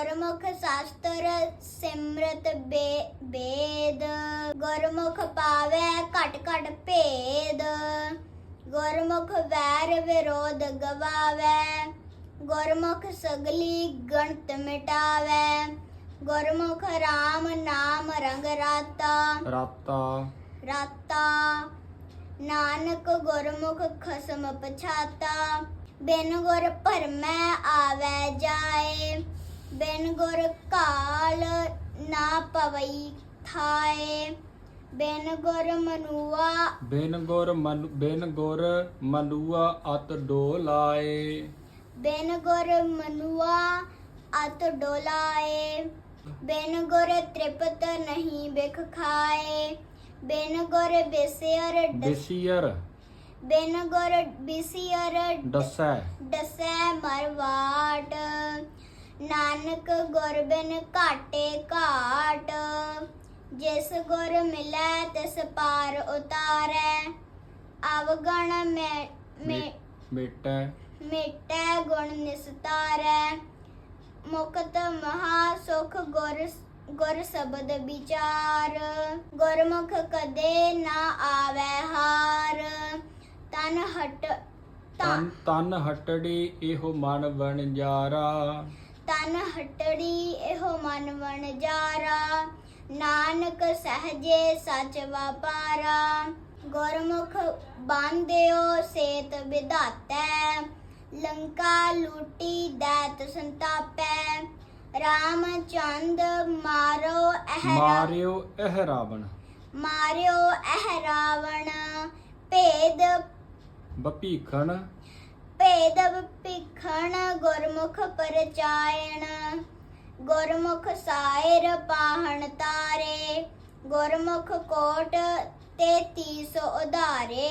ਗੁਰਮੁਖ ਸ਼ਾਸਤਰ ਸਿਮਰਤ ਬੇ- ਬੇਦ ਗੁਰਮੁਖ ਪਾਵੇ ਘਟ ਘਟ ਭੇਦ ਗੁਰਮੁਖ ਵੈਰ ਵਿਰੋਧ ਗਵਾਵੇ ਗੁਰਮੁਖ ਸਗਲੀ ਗਣਤ ਮਿਟਾਵੇ ਗੁਰਮੁਖ RAM ਨਾਮ ਰੰਗ ਰਾਤਾ ਰਾਤਾ ਰਾਤਾ ਨਾਨਕ ਗੁਰਮੁਖ ਖਸਮ ਪਛਾਤਾ ਬਿਨ ਗੁਰ ਭਰਮੈ ਜਾਏ ਬਿਨ ਗੁਰ ਕਾਲ ਨਾ ਪਵਈ ਥਾਏ। ਬਿਨ ਗੁਰ ਮਨੁਆ ਬਿਨ ਗੁਰ ਮਨ ਬਿਨ ਗੁਰ ਮਲੂਆ ਅਤ ਡੋਲਾਏ। ਬਿਨ ਗੁਰ ਮਨੁਆ ਅਤ ਡੋਲਾਏ। ਬਿਨ ਗੁਰ ਤ੍ਰਿਪਤ ਨਹੀਂ ਬਿਖ ਖਾਏ। ਬਿਨ ਗੁਰ ਬਿਸਿਰ ਡਸ- ਬਿਸੀਰ ਬਿਨ ਗੁਰ ਬਿਸਿਰ ਦਸੈ ਦਸੈ ਮਰਵਾਟ ਨਾਨਕ ਗੁਰ ਬਿਨ ਘਾਟੇ ਘਾਟ ਜਿਸ ਗੁਰ ਮਿਲੈ ਤਿਸ ਪਾਰ ਉਤਾਰੈ। ਅਵਗਣ ਮੈਂ ਮਿਟੈ। ਗੁਣ ਨਿਸਤਾਰੈ। ਮੁਕਤ ਮਹਾ ਸੁਖ ਗੁਰ ਗੁਰ ਸ਼ਬਦ ਵਿਚਾਰ। ਗੁਰਮੁਖ ਕਦੇ ਨਾ ਆਵੈ ਹਾਰ। ਤਨ ਹਟ ਤਨ ਤਨ ਹਟੜੀ ਇਹੋ ਮਨ ਵਣਜਾਰਾ। ਤਨ ਹਟੜੀ ਇਹੋ ਮਨ ਵਣ ਜਾਰਾ। ਨਾਨਕ ਸਹਜੇ ਸਚ ਵਪਾਰਾ। ਗੁਰਮੁਖ ਬਾਂਧਿਓ ਸੇਤ ਵਿਧਾਤੈ। ਲੰਕਾ ਲੂਟੀ ਦੈਤ ਸੰਤਾਪੈ। ਰਾਮਚੰਦ ਮਾਰੋ ਅਹਰਾ ਮਾਰਿਓ ਇਹ ਰਾਵਣ। ਮਾਰਿਓ ਅਹ ਰਾਵਣ। ਭੇਦ ਬਪੀਖਣ ਭੇਦ ਭਿਖਣ ਗੁਰਮੁਖ ਪਰਚਾਇਣ ਗੁਰਮੁਖ ਸਾਇਰ ਪਾਹਣ ਤਾਰੇ ਗੁਰਮੁਖ ਕੋਟ ਤੇ 30 ਉਧਾਰੇ